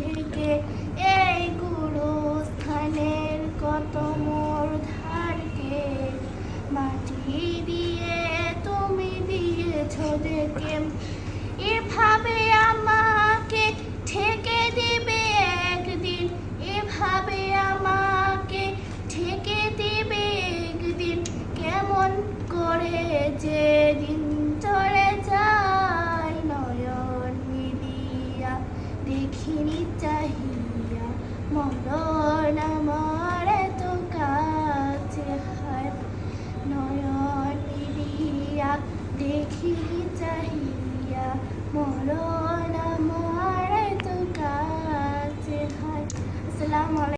থেকে এই গুরু স্থানের কত মোর ধারকে? মাটি দিয়ে তুমি দিয়েছ দেখে, এভাবে আমাকে ঠেকে দিবে একদিন, এভাবে আমাকে ঠেকে দিবে একদিন। কেমন করে যে দেখিনি চাহিয়া মরণ আমার এত কাছে হাত নয়ন মিলিয়া দেখিনি চাহিয়া মরণ